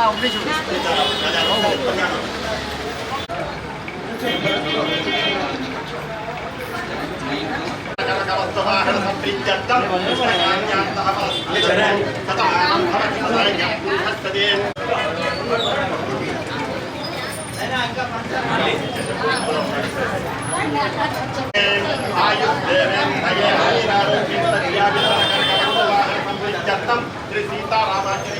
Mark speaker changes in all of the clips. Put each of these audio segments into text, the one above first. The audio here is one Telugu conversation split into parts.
Speaker 1: 아마 우리 좀 ஆயுஷ் திரு சீதாராமன்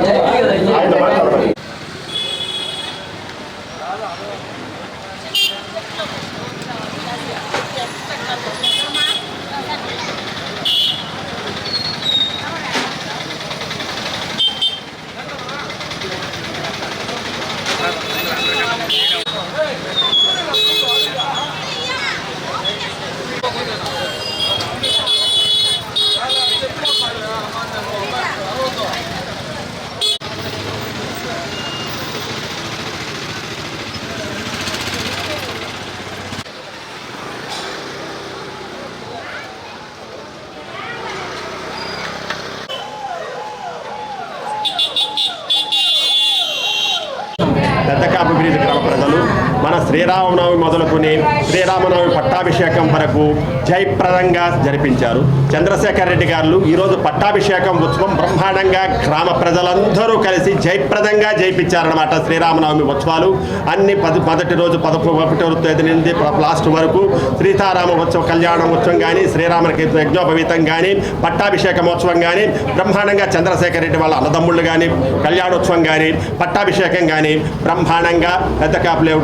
Speaker 1: Ya, iya. శ్రీరామనవమి మొదలుకుని శ్రీరామనవమి పట్టాభిషేకం వరకు జయప్రదంగా జరిపించారు. చంద్రశేఖర్ రెడ్డి గారు ఈరోజు పట్టాభిషేకం ఉత్సవం బ్రహ్మాండంగా గ్రామ ప్రజలందరూ కలిసి జయప్రదంగా జయిపించారనమాట శ్రీరామనవమి ఉత్సవాలు. అన్ని పది మొదటి రోజు పదకొ ఒకటో తేదీ నుండి లాస్ట్ వరకు సీతారామ ఉత్సవ కళ్యాణ ఉత్సవం కానీ శ్రీరామకి యజ్ఞోపవీతం కానీ పట్టాభిషేకమోత్సవం కానీ బ్రహ్మాండంగా చంద్రశేఖర్ రెడ్డి వాళ్ళ అన్నదమ్ముళ్ళు కానీ కళ్యాణోత్సవం కానీ పట్టాభిషేకం కానీ బ్రహ్మాండంగా పెద్ద కాపులే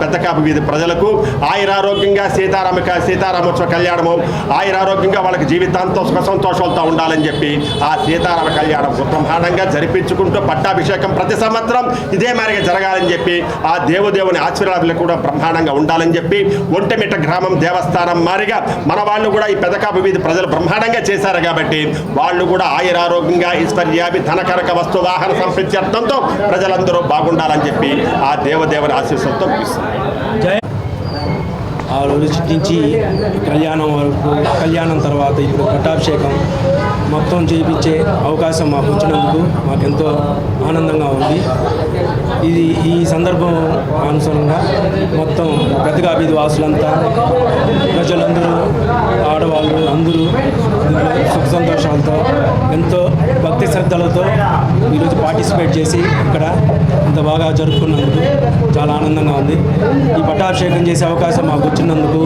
Speaker 1: పెద్ద పెద్దకాపు వీధి ప్రజలకు ఆయురారోగ్యంగా సీతారామ సీతారామోత్సవ కళ్యాణము ఆయురారోగ్యంగా వాళ్ళకి జీవితాంతం సుఖ సంతోషాలతో ఉండాలని చెప్పి ఆ సీతారామ కళ్యాణం బ్రహ్మాండంగా జరిపించుకుంటూ పట్టాభిషేకం ప్రతి సంవత్సరం ఇదే మారిగా జరగాలని చెప్పి ఆ దేవదేవుని ఆశీర్వాదాలు కూడా బ్రహ్మాండంగా ఉండాలని చెప్పి ఒంటమిట గ్రామం దేవస్థానం మారిగా మన వాళ్ళు కూడా ఈ పెదకాపు వీధి ప్రజలు బ్రహ్మాండంగా చేశారు కాబట్టి వాళ్ళు కూడా ఆయురారోగ్యంగా ఈశ్వర్యాభి ధనకరక వస్తు వాహన సంపత్యర్థంతో ప్రజలందరూ బాగుండాలని చెప్పి ఆ దేవదేవుని ఆశీస్సులతో ముగిస్తుంది
Speaker 2: ఆ రోజు నుంచి కళ్యాణం వరకు కళ్యాణం తర్వాత ఇప్పుడు పట్టాభిషేకం మొత్తం చేయించే అవకాశం మాకు వచ్చినందుకు మాకెంతో ఆనందంగా ఉంది. ఇది ఈ సందర్భం అనుసరంగా మొత్తం పెద్దగా వాసులంతా ప్రజలందరూ ఆడవాళ్ళు అందరూ సుఖ సంతోషాలతో ఎంతో శ్రద్ధలతో ఈరోజు పార్టిసిపేట్ చేసి ఇక్కడ ఇంత బాగా జరుపుకున్నందుకు చాలా ఆనందంగా ఉంది. ఈ పట్టాభిషేకం చేసే అవకాశం మాకు వచ్చినందుకు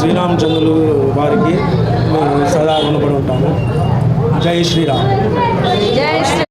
Speaker 2: శ్రీరామచంద్రులు వారికి సదా రుణపడి ఉంటాము. జై శ్రీరామ్.